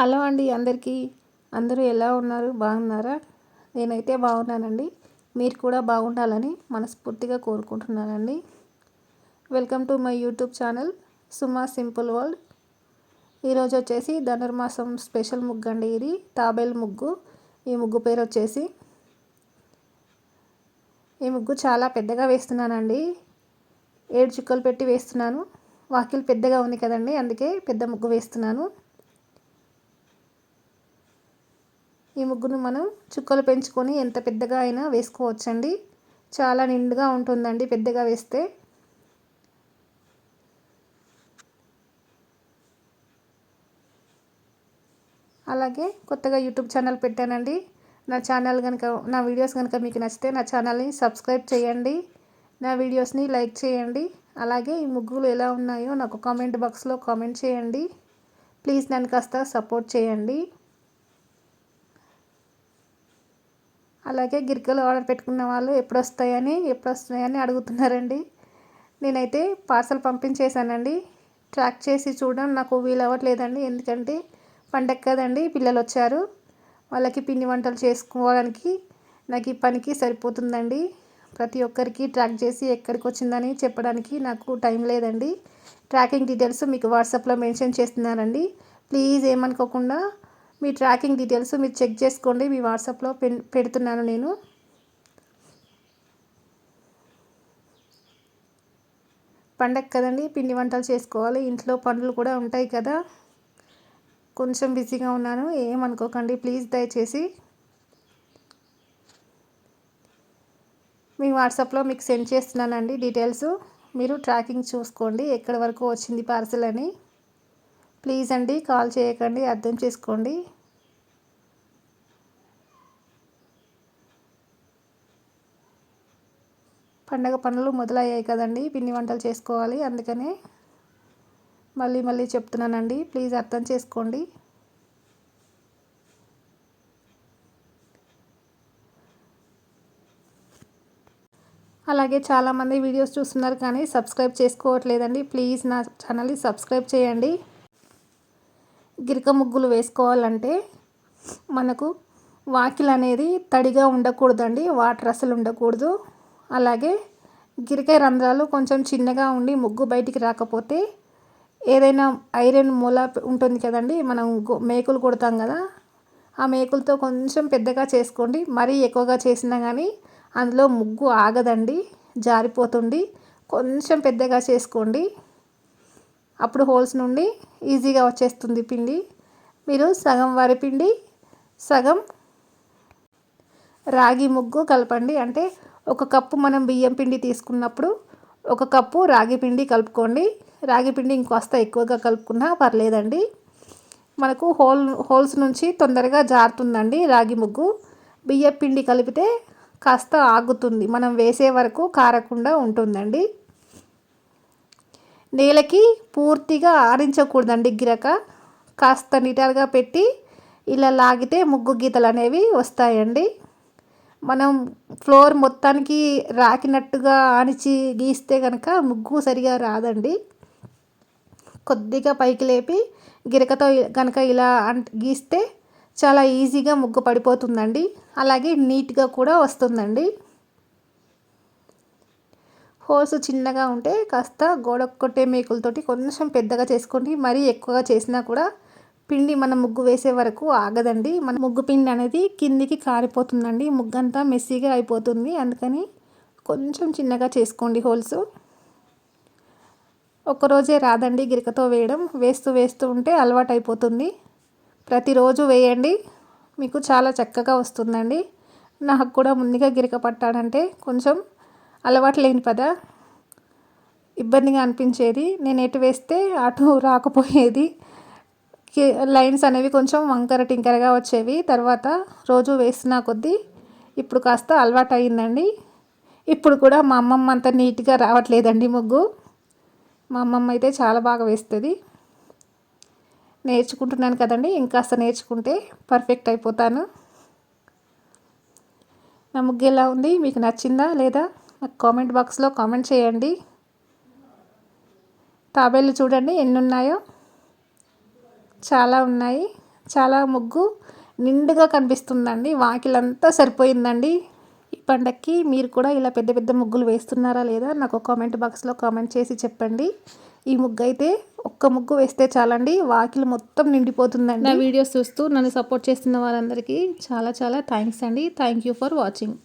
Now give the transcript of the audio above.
Hello అండి అందరికీ. అందరూ ఎలా ఉన్నారు? బాగున్నారా? నేనైతే బాగున్నానండి. మీరు కూడా బాగుండాలని మనస్ఫూర్తిగా కోరుకుంటున్నానండి. Welcome to my YouTube channel Suma simple world. ఈరోజు వచ్చేసి ధనుర్మాసం స్పెషల్ ముగ్గు అండి ఇది తాబేల్ ముగ్గు. ఈ ముగ్గు పేరు వచ్చేసి ఈ ముగ్గు చాలా పెద్దగా వేస్తున్నానండి. ఏడు చుక్కలు పెట్టి వేస్తున్నాను. వాకిల్ పెద్దగా ఉంది కదండి అందుకే పెద్ద ముగ్గు వేస్తున్నాను. ఈ ముగ్గును మనం చుక్కలు పెంచుకొని ఎంత పెద్దగా అయినా వేసుకోవచ్చండి. చాలా నిండుగా ఉంటుందండి పెద్దగా వేస్తే. అలాగే కొత్తగా యూట్యూబ్ ఛానల్ పెట్టానండి. నా ఛానల్ కనుక నా వీడియోస్ కనుక మీకు నచ్చితే నా ఛానల్ని సబ్స్క్రైబ్ చేయండి. నా వీడియోస్ని లైక్ చేయండి. అలాగే ఈ ముగ్గులు ఎలా ఉన్నాయో నాకు కామెంట్ బాక్స్లో కామెంట్ చేయండి. ప్లీజ్ నన్ను కాస్త సపోర్ట్ చేయండి. అలాగే గిరికలు ఆర్డర్ పెట్టుకున్న వాళ్ళు ఎప్పుడు వస్తాయని ఎప్పుడు వస్తున్నాయని అడుగుతున్నారండి. నేనైతే పార్సల్ పంపించేశానండి. ట్రాక్ చేసి చూడడం నాకు వీలు అవ్వట్లేదండి ఎందుకంటే పండగ కదండి పిల్లలు వచ్చారు వాళ్ళకి పిండి వంటలు చేసుకోవడానికి నాకు ఈ పనికి సరిపోతుందండి. ప్రతి ఒక్కరికి ట్రాక్ చేసి ఎక్కడికి వచ్చిందని చెప్పడానికి నాకు టైం లేదండి. ట్రాకింగ్ డీటెయిల్స్ మీకు వాట్సాప్లో మెన్షన్ చేస్తున్నానండి. ప్లీజ్ ఏమనుకోకుండా మీ ట్రాకింగ్ డీటెయిల్స్ మీరు చెక్ చేసుకోండి. మీ వాట్సాప్లో పెడుతున్నాను నేను. పండగ కదండి పిండి వంటలు చేసుకోవాలి. ఇంట్లో పనులు కూడా ఉంటాయి కదా. కొంచెం బిజీగా ఉన్నాను ఏమనుకోకండి ప్లీజ్ దయచేసి మీ వాట్సాప్లో మీకు సెండ్ చేస్తున్నానండి డీటెయిల్స్. మీరు ట్రాకింగ్ చూసుకోండి ఎక్కడి వరకు వచ్చింది పార్సల్ అని. ప్లీజ్ అండి కాల్ చేయకండి అర్థం చేసుకోండి. పండగ పనులు మొదలయ్యాయి కదండి పిండి వంటలు చేసుకోవాలి అందుకనే మళ్ళీ మళ్ళీ చెప్తున్నానండి ప్లీజ్ అర్థం చేసుకోండి. అలాగే చాలామంది వీడియోస్ చూస్తున్నారు కానీ సబ్స్క్రైబ్ చేసుకోవట్లేదండి ప్లీజ్ నా ఛానల్ని సబ్స్క్రైబ్ చేయండి. గిరిక ముగ్గులు వేసుకోవాలంటే మనకు వాకిలి అనేది తడిగా ఉండకూడదండి వాటర్ అసలు ఉండకూడదు. అలాగే గిరికాయ రంధ్రాలు కొంచెం చిన్నగా ఉండి ముగ్గు బయటికి రాకపోతే ఏదైనా ఐరన్ మూల ఉంటుంది కదండి మనం మేకులు కొడతాం కదా ఆ మేకులతో కొంచెం పెద్దగా చేసుకోండి. మరీ ఎక్కువగా చేసినా కానీ అందులో ముగ్గు ఆగదండి జారిపోతుంది. కొంచెం పెద్దగా చేసుకోండి. అప్పుడు హోల్స్ నుండి ఈజీగా వచ్చేస్తుంది పిండి. మీరు సగం వరిపిండి సగం రాగి ముగ్గు కలపండి. అంటే ఒక కప్పు మనం బియ్యం పిండి తీసుకున్నప్పుడు ఒక కప్పు రాగి పిండి కలుపుకోండి. రాగి పిండి ఇంకొస్త ఎక్కువగా కలుపుకున్నా పర్లేదండి. మనకు హోల్ హోల్స్ నుంచి తొందరగా జారుతుందండి రాగి ముగ్గు. బియ్యం పిండి కలిపితే కాస్త ఆగుతుంది. మనం వేసే వరకు కారకుండా ఉంటుందండి. నేలకి పూర్తిగా ఆరించకూడదండి గిరక. కాస్త నిటారుగా పెట్టి ఇలా లాగితే ముగ్గు గీతలు అనేవి వస్తాయండి. మనం ఫ్లోర్ మొత్తానికి రాకినట్టుగా ఆనిచి గీస్తే కనుక ముగ్గు సరిగా రాదండి. కొద్దిగా పైకి లేపి గిరకతో కనుక ఇలా గీస్తే చాలా ఈజీగా ముగ్గు పడిపోతుందండి. అలాగే నీట్గా కూడా వస్తుందండి. హోల్స్ చిన్నగా ఉంటే కాస్త గోడ కొట్టే మేకులతోటి కొంచెం పెద్దగా చేసుకోండి. మరీ ఎక్కువగా చేసినా కూడా పిండి మనం ముగ్గు వేసే వరకు ఆగదండి. మన ముగ్గు పిండి అనేది కిందికి కారిపోతుందండి. ముగ్గు అంతా మెస్సీగా అయిపోతుంది. అందుకని కొంచెం చిన్నగా చేసుకోండి హోల్స్. ఒక్కరోజే రాదండి గిరికతో వేయడం. వేస్తూ వేస్తూ ఉంటే అలవాటు అయిపోతుంది. ప్రతిరోజు వేయండి. మీకు చాలా చక్కగా వస్తుందండి. నాకు కూడా ముందుగా గిరిక పట్టాడంటే కొంచెం అలవాటు లేని పద. ఇబ్బందిగా అనిపించేది. నేను ఎటు వేస్తే అటు రాకపోయేది. లైన్స్ అనేవి కొంచెం వంకర టింకరగా వచ్చేవి. తర్వాత రోజు వేస్తున్న కొద్దీ ఇప్పుడు కాస్త అలవాటు అయిందండి. ఇప్పుడు కూడా మా అమ్మమ్మ అంత నీట్గా రావట్లేదండి ముగ్గు. మా అమ్మమ్మ అయితే చాలా బాగా వేస్తుంది. నేర్చుకుంటున్నాను కదండి. ఇంకాస్త నేర్చుకుంటే పర్ఫెక్ట్ అయిపోతాను. నా ముగ్గు ఎలా ఉంది? మీకు నచ్చిందా లేదా? నాకు కామెంట్ బాక్స్లో కామెంట్ చేయండి. తాబేళ్ళు చూడండి ఎన్ని ఉన్నాయో చాలా ఉన్నాయి. చాలా ముగ్గు నిండుగా కనిపిస్తుందండి. వాకిలంతా సరిపోయిందండి. ఈ పండక్కి మీరు కూడా ఇలా పెద్ద పెద్ద ముగ్గులు వేస్తున్నారా లేదా నాకు కామెంట్ బాక్స్లో కామెంట్ చేసి చెప్పండి. ఈ ముగ్గు అయితే ఒక్క ముగ్గు వేస్తే చాలండి. వాకిలు మొత్తం నిండిపోతుందండి. నా వీడియోస్ చూస్తూ నన్ను సపోర్ట్ చేస్తున్న వాళ్ళందరికీ చాలా చాలా థ్యాంక్స్ అండి. Thank you for watching.